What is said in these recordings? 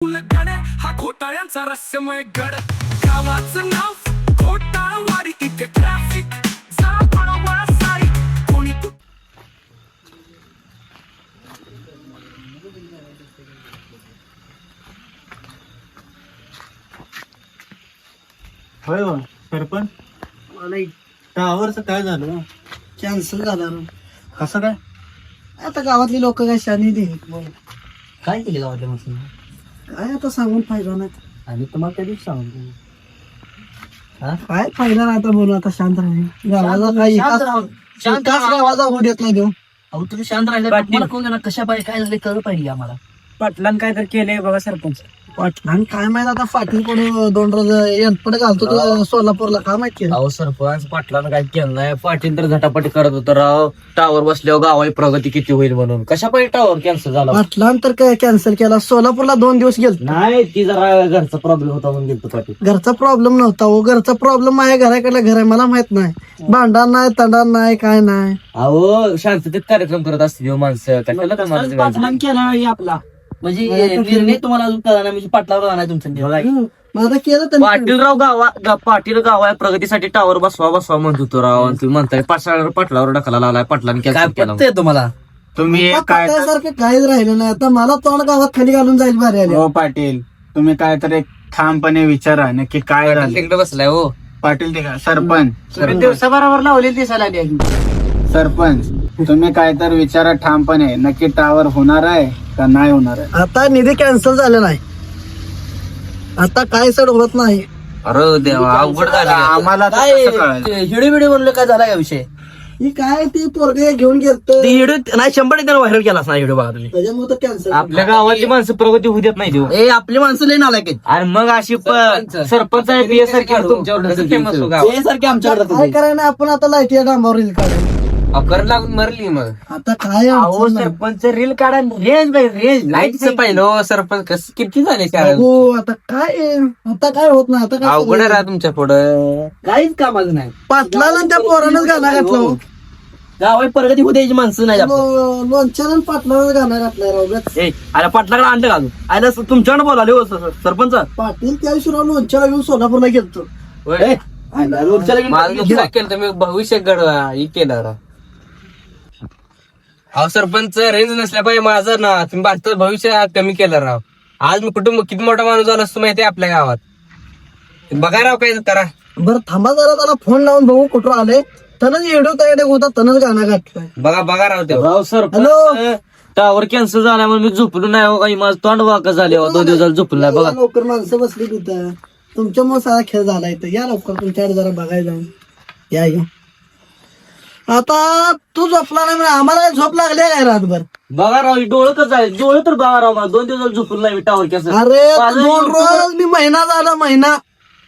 उलगडे हा घोटाळ्यांचा रहस्यमय गड. गावाचं नाव घोटाळवाडी इथे ट्रॅफिक कोणी तू होय हो सरपंच? टावरचं काय झालं? कॅन्सल झाला रे. कसं काय? आता गावातली लोक काय शानी दे काय केले गावातल्या माणसाने? काय आता सांगून फायदा नाही. आणि तुम्हाला कधी सांगतो काय फायदा नाही आता बोलू आता शांत राहील गावाचा काय शांत एकाच राहून शांत एकाच राहा. गावाचा होऊ देत नाही देऊ अहो तुम्ही शांत राहिले मला कोण देणार? कशा पाहिजे काय झाले कळलं पाहिजे आम्हाला. पाटलान काय तर केलंय बघा सरपंच. पाटलान काय माहीत आता पाटील कोण दोन रोज यंतपट घालतो तो सोलापूरला काय माहीत केलं अहो सरपंच पाटलानं काय केलं नाही. पाटील तर झटापटी करत होतं राव. टावर बसल्यावर गावाची प्रगती किती होईल म्हणून? कशा पाहिजे टावर कॅन्सल झाला? पाटलान तर काय कॅन्सल केला? सोलापूरला दोन दिवस गेल नाही ती जरा घरचा प्रॉब्लेम होता म्हणून गेलतो पाटील. घरचा प्रॉब्लेम नव्हता हो. घरचा प्रॉब्लेम माझ्या घराकडे घर आहे मला माहीत नाही. भांडण नाही तंडण नाही काय नाही. अहो शांततेत कार्यक्रम करत असतील हो माणसं. पाटलान केला आपला. म्हणजे निर्णय तुम्हाला अजून कळला नाही म्हणजे पाटलावर राहणार तुमचा निर्णय. हम्म. मग आता केलं त्यांनी पाटील राव गावा गा- पाटील गावा प्रगतीसाठी टावर बसवा बसवा म्हणत होतो राव. आणि तुम्ही म्हणताय पाटलावर पाटलावर ढकला लावलाय पाटलाने काय केला. पटतंय तुम्हाला? तुम्ही आता काय काहीच राहिलं नाही. आता मला तोंड गावात खाली घालून जाईल भारी आले. हो पाटील. तुम्ही काय तर एक ठामपणे विचारा नक्की काय झालं. तिकडे बसलाय हो. पाटील ते सरपंच. सरपंच दिवसाबरोबर लावले दिसायला सरपंच. तुम्ही काय तर विचारा ठामपणे. नक्की टावर होणार आहे का नाही होणार आहे? आता निधी कॅन्सल झाले नाही. आता काय सड होत नाही? अरे देवा अवघड झालं आम्हाला आता काय कसं? हिडो व्हिडिओ बनवलं काय झाला का विषय? ही काय ती पोरगे घेऊन गेलत? ती हिडो नाही शंभर टक्के व्हायरल केला नाही हिडो बघा तुम्ही. त्याच्यामुळे कॅन्सल आपल्या गावातली माणसं प्रगती होऊ देत नाही देऊ. ए आपली माणसं लई नालायक आहेत. आणि मग अशी प- सरपंच. आहे बी सारखी तुमच्यावर फेमस काय करायला आपण आता लाइट या डांबावर रील काढू? अकर लागून मरली मग. आता काय अहो अडचण नाही. सरपंच रील काढा रेंज बाई रेंज लाईटच पाहिलं हो, सरपंच. कस किती झाले काय हो आता काय आहे? आता काय होत नाही आता काय अवघड? राहा तुमच्या पुढं. काहीच कामाचं नाही. पाटलाला आणि त्या पोरानंच गाणं घातलं. हो. गावात प्रगती होते माणसं नाही आपण. लो- लोणच्यानं आणि पाटलानं गाणं घातलंय राव उगाच. ए आला पाटलाकडे आणलं घालून. आयला तुमच्याकडे बोलाले हो सर- सरपंच. पाटील त्या दिवशी राव लोणच्याला घेऊन सोलापूरला गेलतो. ए, आयला लोकशाहीला घेऊन- माझं नुकसान केलं तुम्ही भविष्य घडवा ही केलं राव. अहो सरपंच रेंज नसल्या पाहिजे माझं ना. तुम्ही भारतात भविष्य कमी केलं राव. आज मी कुटुंब किती मोठा माणूस झाला असतो माहिती आहे आपल्या गावात. बघा राव काय करा. बरं थांबा जरा त्याला फोन लावून बघू कुठं आले. त्यानं एवढं तयार होता त्यानं गाणं घातलंय बघा बघा राव ते. राव सर हॅलो. टावर कॅन्सल झाला म्हणून मी झोपलो नाही हो काही माझं तोंड वाका झाले हो दोन दिवस झाले झोपलो नाही बघा. लवकर माणसं बसली तिथं. तुमच्यामुळे सारा खेळ झाला इथं. या लवकर तुमच्याकडे जरा बघायला जाऊन. या या. आता तू झोपला नाही म्हणजे आम्हाला झोप लागली आहे काय रातभर? बघा राव डोळं कसं आहे डोळं तर बघा राव मला दोन दिवस झाले झोपलो नाही टावर कॅन्सल अरे दोन रोज मी महिना झाला महिना.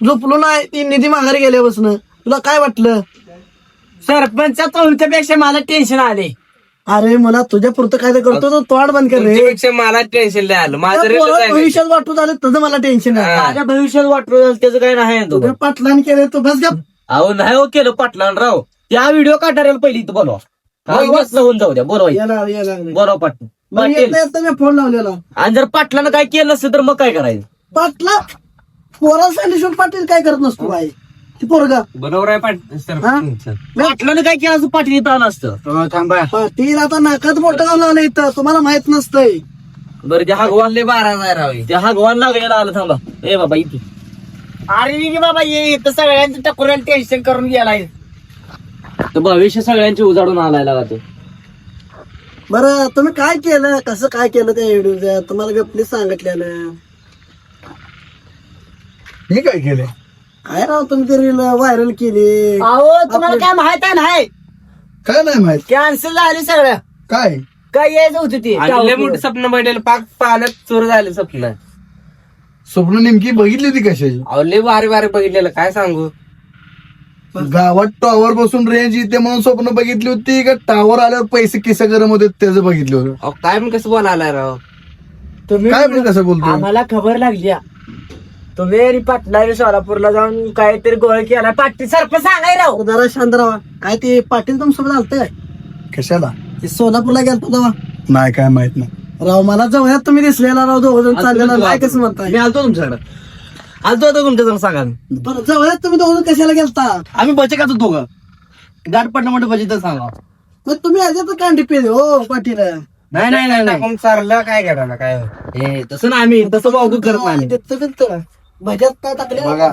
झोपलो नाही. ती निधी माघारी गेल्यापासून. तुला काय वाटलं? सरपंच तुमच्यापेक्षा मला टेन्शन आले. अरे मला तुझ्या पुरतं काय तर करतो तो तोंड बंद कर रे. तुमच्यापेक्षा मला टेन्शन आलं. माझं त्या. भविष्यात वाटू झालं तुझं मला टेन्शन आहे. माझ्या भविष्यात वाटलं त्याचं काय नाही आहे तो. तुझ्या पाटलाने केलं तू बस गप. अहो नाही हो केलं पाटलान राव. त्या व्हिडिओ काढणाऱ्याला पहिली इथं बोलवा. बस. होऊन जाऊ द्या. बोलवा इथं. याला याला बोलवा पाटील. मग पाटील. येता येता मी फोन लावलेला. आणि जर पाटलानं काय केलं नसतं तर मग काय करायचं? पाटला पोरा सांगितलं पाटील काय करत नसतो बाई. ती पोरगा. बरोबर आहे पाटील हा? पाटलानं काय केलं असं पाटील इथं आलं असतं. हो, थांबा. पाटील आता नाकात मोठं गाव लावलं इथं. तुम्हाला माहीत नसतंय. बरं त्या हगवान लय बारा नाही राव त्या हगवान लागलेला आलं थांबा. ए बाबा इथे. अरे बाबा ये इथं सगळ्यांचं टकुऱ्याला टेन्शन करून गेलाय. तर भविष्य सगळ्यांचे उजाडून आलाय लागा तो बरं तुम्ही काय केलं? कसं काय केलं त्या व्हिडिओ तुम्हाला गपली सांगितलेलं. मी काय केलंय काय राव तुम्ही ते रील व्हायरल केली. अहो तुम्हाला काय माहीत आहे नाही? काय नाही माहीत? कॅन्सल झाले सगळं. काय? काय यायचं होतं ते आणि लय मोठं स्वप्न पडलेलं पाक पाण्यात चोर झाले स्वप्न. स्वप्न नेमकी बघितली होती कशाची? अहो लय भारी भारी बघितलेलं काय सांगू? गावात टॉवर बसून रेंज येते म्हणून स्वप्न बघितली होती का? टावर आल्यावर पैसे किसे गरम होते त्याचं बघितलं होतं. अहो काय पण कसं बोलायला राव? तुम्ही काय पण कसं बोलतो आम्हाला खबर लागली तुम्ही पाटला सोलापूरला जाऊन काहीतरी गोळ केला. पाटील सरपंच सांगाय राव. जरा शांत राहा. काय ते पाटील तुमच्यासोबत आलत काय कशाला? ते सोलापूरला गेलतो तेव्हा. नाही काय माहीत नाही. राव मला जवळ्यात तुम्ही दिसलेला राव दोघ जण चाललेला काय कसं म्हणताय? मी आलतो तुमच्याकडे. आलतो आता तुमच्या जण सांगा. बरं जवळ्यात तुम्ही दोघ कशाला गेलता? आम्ही बचे का दोघं. गाठ पडणं म्हणजे बचे तर सांगा. मग तुम्ही अजित कांडी पेले हो पाटील नाही नाही नाही नाही. टाकून चारलं काय करायला काय? ए, तसं नाही आम्ही तसं वागू करत नाही आम्ही. भज्यात काय टाकले बघा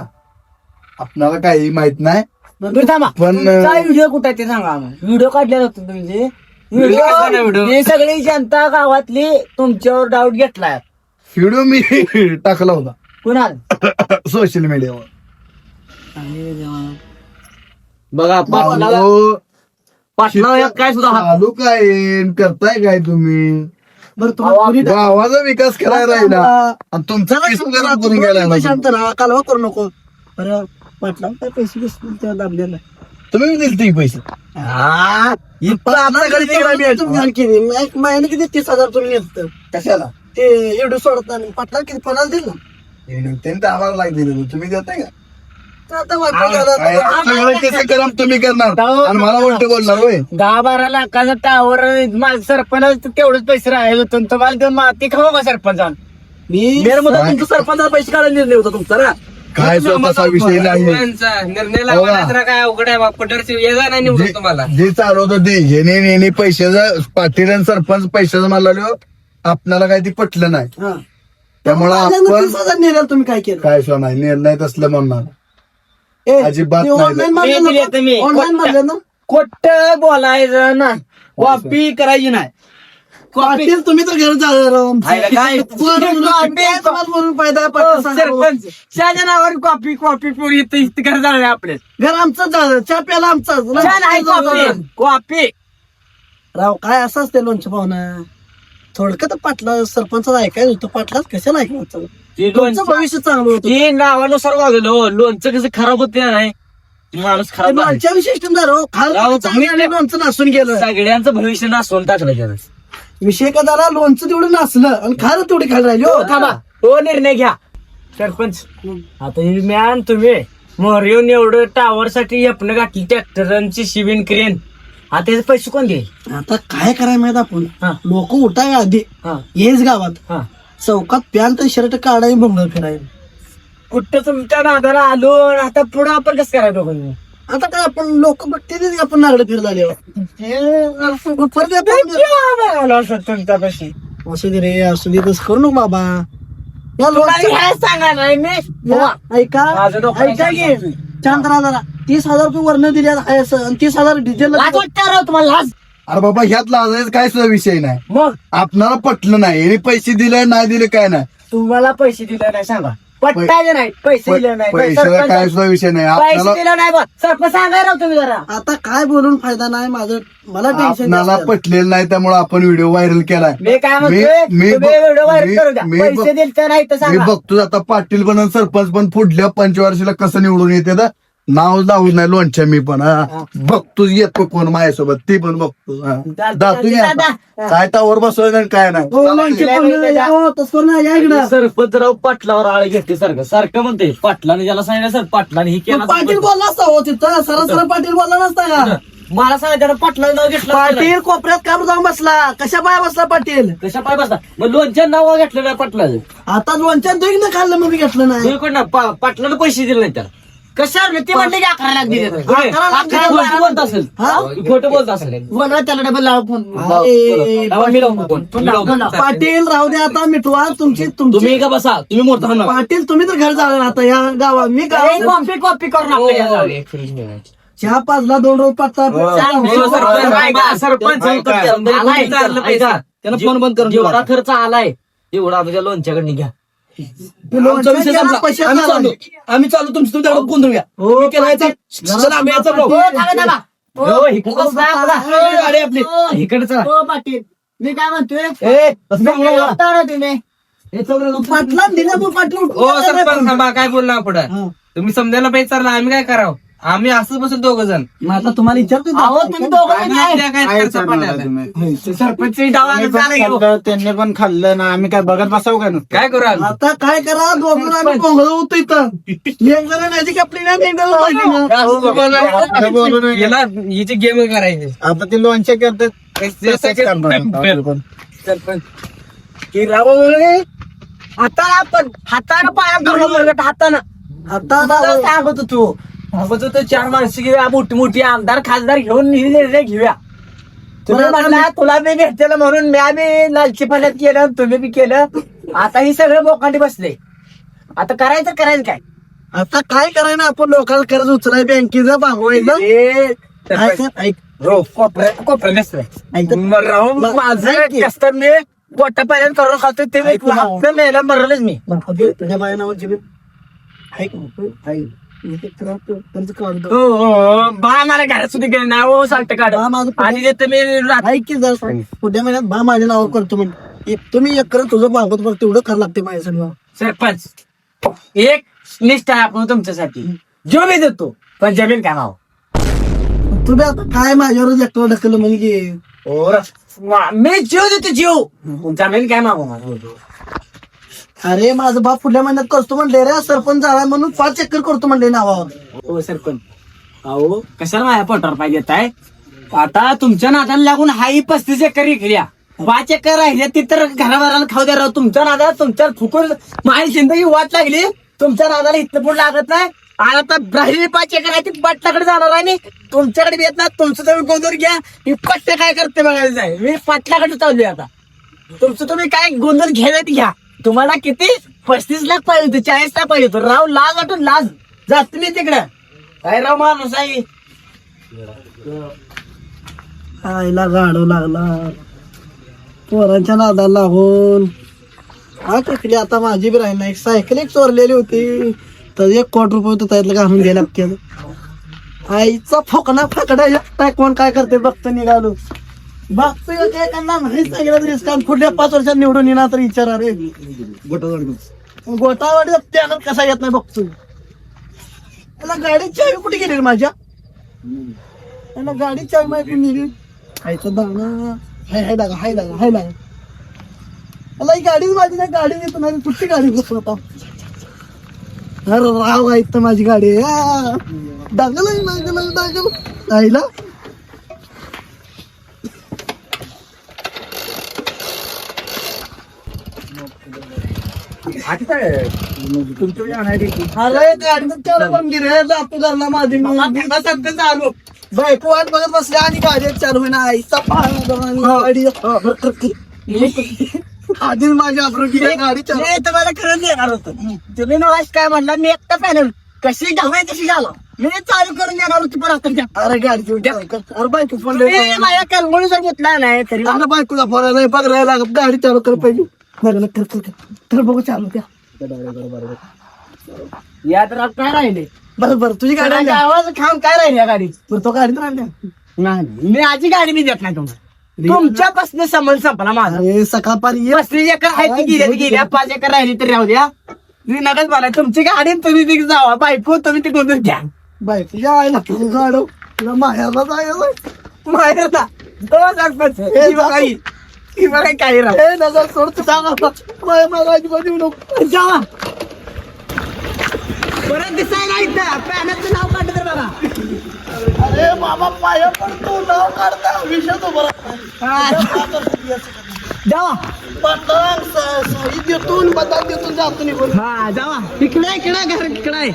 आपल्याला काही माहीत नाही बरं थांबा. पण तुमचा व्हिडिओ कुठे ते सांगा आम्हाला. व्हिडिओ काढलेला होता तुम्ही. नाही व्हिडिओ? हे सगळी जनता गावातली तुमच्यावर डाऊट घेतलाय. व्हिडिओ मी टाकला होता. कुणाल? सोशल मीडियावर. बघा यात काय सुद्धा हात चालू काय? करताय काय तुम्ही? बरं तुम्हाला कोणी टाकलं? गावाचा विकास करायला राहिला. आणि तुमचा करून तुम्ही. शांत राहा कालवा करू नको. बरं पाटला काय पैसे दिसतील तेव्हा दाबलेला. तुम्ही दिले ते पैसे? हा, आपल्याकडे तुम्ही आणखी एक किती तीस हजार तुम्ही नेत कशाला? ते एवढं सोडत नाही. पाटला किती पन्नास दिल? ना त्यांनी तर आम्हाला लाग तुम्ही देताय का? काय, सगळं केस तुम्ही करणार. आणि मला उलट बोलणार होय. दहा बारा लाखाचा टावर माझं सरपंच तेवढेच पैसे राहिले होते. तुम्हाला देऊन माती खाऊ का सरपंच मी तुमचं सरपंचाला पैसे काढायला निर्णय होता तुमचा ना? काय स्वतःचा विषय नाही. निर्णय तर काय अवघड आहे बाप पटरची येजा नाही निवडून तुम्हाला. जे चालवत ते. पैशाचं पाटील आणि सरपंच पैशाचं मला आपल्याला काही ते पटलं नाही. हा. त्यामुळं आपण नेल्यावर तुम्ही काय केलं? काय सो नाही निर्णय तसलं म्हणणार. ए, अजिबात ते नाही. ऑनलाईन मारलं मी दिले ना? तुम्ही. ऑनलाईन मारलं ना? खोट बोलायचं ना. कॉपी करायची नाही. कॉपी पाटील तुम्ही तर घर काय? बोलून फायदा आहे, पाटील सांगा. सरपंच. त्याच्या नावावर कॉपी कॉपी पुरी इथं इथं घर झालं आपले. घर आमचं झालं चहा प्याला आमचाच छान आहे कॉपी कॉपी राव काय असं असते लोणचं पाहुणा? थोडक्यात पाटला सरपंच ऐकायला होतं पाटलाच कशाला ऐकायचं तुमचं भविष्य चांगलं होतं. ते नावानुसार वागलं. हो लोणचं कसं खराब होते नाही. माणूस खराब झाला. लोणच्या विशिष्ट झालं खाल राव, चांगलं आणि लोणचं नासून गेलं. सगळ्यांचं भविष्य नासून टाकलं त्यानं. विषय का झाला? लोणचं तेवढं नासलं आणि खारं तेवढी खायला राहिली हो. हो. थांबा. हो निर्णय घ्या. सरपंच आता हे मॅन तुम्ही. मोर येऊन एवढं टावर साठी आपण घातली ट्रॅक्टरांची शिबिन क्रेन आता त्याचे पैसे कोण देईल? आता काय करायला माहीत आपण? हा. लोक उठाय आधी. हा. हेच गावात. हा. चौकात पॅन्ट शर्ट काढाय भंग फिराय कुठं तुमच्या नादाला आलो आणि आता पुढं आपण कसं करायचं दोघांनी? आता काय आपण लोक बघते ते आपण नागडे फिर झाल्यावर परत आपण- आलो असं तुमच्यापाशी. असू दे रे असू दे तसं करू नको बाबा. या सांगा नाही मी. या, ऐका माझं डोकं ऐका की शांत राहा जरा तीस हजार रुपये वर्ण दिले आहे असं आणि तीस हजार डिझेल लाज वाटतं राव तुम्हाला लाज. अरे बाबा ह्यात लाजायचं काय सुद्धा विषय नाही. मग? आपणाला पटलं नाही यांनी पैसे दिले नाही दिले काय नाही. तुम्हाला पैसे दिले नाही सांगा. पट्टायचे नाही पैसे दिले नाही. पैशाचा सरपंच- काय सुद्धा विषय नाही. पैसे आपल्याला दिले नाही बा. सरपंच सांगा राव तुम्ही जरा. आता काय बोलून फायदा नाही माझं मला टेन्शन आपणाला पटलेलं नाही त्यामुळे आपण व्हिडिओ व्हायरल केलाय. मी काय म्हणतोय? मी- तुम्ही व्हिडिओ व्हायरल मी- करू द्या. मी पैसे बघ- दिले तर नाही तर मी सांगा. बघतो आता पाटील पण आणि सरपंच पण पुढल्या पंचवार्षीला कसं निवडून येते तर? नाव लावून नाही लोणच्या मी पण हा. बघतोच येतो कोण माझ्यासोबत ती पण बघतो हा. आता. दादा. काय टावर बसवायचं आणि काय नाही. हो, लोणचे या हो, तसं करू नका, या इकडं. सरपंचराव पाटलावर आळे घेते सारखं. सारखं म्हणते पाटलाने ज्याला सांगितलं सर पाटलाने ही मग पाटील बोलला असता हो तिथं सरा पाटील बोलला नसता का? मला सांगितलं पाटलाने नाव घेतलं पाटील कोपऱ्यात काम जाऊन बसला. कशा पाय बसला पाटील? कशा पाय बसला? मग लोणच्या नाव घेतलं नाही पाटलाचं. आता लोणच्या दोघी ना खाल्लं मग मी घेतलं नाही. तुम्ही कोण ना पा- पाटलानं पैसे दिले नाही त्याला. कशावर ते म्हणले की अकरा लाख दिले अकरा लाख दिले. खोटं बोलत असेल. हा? खोटं बोलत असेल. बोलवा त्याला डबल लावा फोन. ए, लावा, मी लावतो फोन. मी लावतो. पाटील राहू दे आता मिटवा. तुमची तुमची तुम्ही का बसा? तुम्ही मोठा होणार. पाटील तुम्ही तर घर जाणार आता या गावात. मी गावात कॉपी कॉपी करून आपल्या चहा पाचला दोन रोज पाचला. सरपंच. त्याला फोन बंद करून जेवढा खर्च आलाय तेवढा आमच्या लोणच्याकडे घ्या. आम्ही चालू तुमचं तुमच्याकडे गोंधळ घ्या हो, आम्ही याचा भाऊ. हो, आपली. हो. पाटील. मी काय म्हणतोय. पाटला पण पाटील हो काय बोलला पुढं? हा. तुम्ही समजायला पाहिजे चालला आम्ही काय करावं? आम्ही असंच बसून दोघ जण. मग आता तुम्हाला विचारतो अहो, तुम्ही दोघं काय काय काय? तुम्ही? सरपंच त्यांनी पण खाल्लं ना आम्ही काय बघत बसावं का नुसतं? काय करू आम्ही? आता काय करा पोंगळ होतो इथं. एक जण नाही कापली नाही एक जण पाहिजे ना. असं बोलू नये. याला हिची गेम करायची. आता ते लोणचे करतात. सरपंच. की राव आता आपण हातानं पाया करून हातानं. आता मला सांगत होतो. चार माणसं घेऊया मोठी मोठी आमदार खासदार घेऊन निर्णय घेऊया. तुम्ही आता म्हणला तुला मी भेटलेलं म्हणून मी आम्ही लालची फल्यात केलं तुम्ही बी केलं. आता ही सगळं बोकांडी बसले. आता करायचं करायचं काय? आता काय करायचं? आपण लोकांना कर्ज उचलाय बँकेचं भागवायचं मी पोटापर्यंत करून खातो ते मी मेला मरलच तुझ्या बाया नावाची ऐक. ऐक. काढून हो हो, हो. बा मला घरात सुद्धा गेलं नाही. हो सांगते काढ. बा माझं कुठं- आणि ते मी रात- ऐक की जरा पुढच्या महिन्यात बा माझ्या नावावर करतो म्हणजे एक तुम्ही एक करा तुझं भागवत बघ तेवढं खरं लागते माझ्यासाठी सरपंच एक निष्ठा आहे आपण तुमच्यासाठी. जो मी देतो पण जमीन काय भाव तुम्ही आता काय माझ्यावरच एकटं ढकललं म्हणजे? मी जीव देतो जीव. जमीन काय मागू अरे माझं बाप पुढल्या महिन्यात करतो म्हणले रे सरपंच झाला म्हणून पाच एकर करतो म्हणले नावावर. हो सरपंच. अहो कशाला माझ्या पोटावर पाहिजे आहे आता तुमच्या नादाला लागून हाई पस्तीस एकर विकल्या. पाच एकर राहिल्या ती तर घराभराला खाऊ द्या राव. तुमच्या नादाला तुमच्या फुकून माझी जिंदगी वाट लागली. तुमच्या नादाला इथं पण लागत नाही. आणि आता राहिलेली पाच एकर आहे ती पाटलाकडे जाणार आहे. आणि तुमच्याकडे येत ना तुमचं तुम्ही गोंधळ घ्या. मी पट्टे काय करते बघायचं आहे मी पाटलाकडे आहे आता. तुमचं तुम्ही काय गोंधळ घ्यायला घ्या. तुम्हाला किती? पस्तीस लाख पाहिजे होते चाळीस लाख पाहिजे होतं. राव लाज वाटून लाज. जा तुम्ही तिकडं. काय राव माणूस आहे? आईला गाडव लागला पोरांच्या नादाला लागून. हा तिकडे आता माझी बी राहिली एक सायकल एक चोरलेली होती. तर एक कोटी रुपये होतं त्यातलं घालून घ्यायला लागते आईचा फोकणा फाकडा एकटा कोण काय करते बघतो निघालो. बघतोय काय करणार नाही सांगितलं तरी काम पुढल्या पाच वर्षात निवडून येणार तर विचार अरे. गोटावाडी त्यानं कसा येत नाही बघतोय. त्याला गाडी चावी कुठे गेली रे माझ्या? त्याला गाडी चावी माहिती नेली खायचं दाणा हाय हाय लागा हाय लागा हाय लागा मला ही गाडीच माझी नाही गाडी येत नाही कुठली गाडी बसलो आता? अरे राव तर माझी गाडी डागल डागल डागल आईला अरे गाडीचं चालू पण गिरे जातो घरला माझी मी आलो बायको वाट बघत बसले आणि गाडी चालू होईना. आईचा पाहा आधी माझी अप्रोच गाडी चालू मी तुम्हाला खरंच येणार होतो. तुम्ही मला काय म्हणला? मी एकटा पॅनल. कशी घालाय तशी घाला. मी चालू करून येणार होती पण आता. अरे गाडी अरे बायको फोन माझ्या कलमुळी जर घेतला नाही तरी अरे बायकोचा फोन बघायला लागत. गाडी चालू कर पाहिजे बरं कर. कर बघू चालू द्या. यात रात काय राहिले? बरं बरं तुझी गाडी गाडी. आवाज खाऊन काय राहिले या गाडी बरं तो गाडीत राहिल्या नाही मी आजी गाडी मी देत नाही तुम्हाला. तुमच्यापासून संबंध संपला माझा. सकाळपारी ये पस्तीस एकर आहे ती गेल्या पाच एकर राहिली तरी राहू द्या. मी नकच मला तुमची गाडी तुम्ही ती जावा. बायको तुम्ही ती गोंधळ घ्या. बायकोच्या आईला तुझं गाडव तुला माहेरला जायचं माहिती ना तो सरपंच बघा काही राह नजर सोड तू सांग परत दिसायला इथं. पॅनलचं नाव काढलं तर बघा. अरे बाबा पाया पण तू नाव काढता विषय तो बरा जावा. साहित्य देतून बदल देतून जातो निघून. हा जावा. इकडे इकडे घर इकडे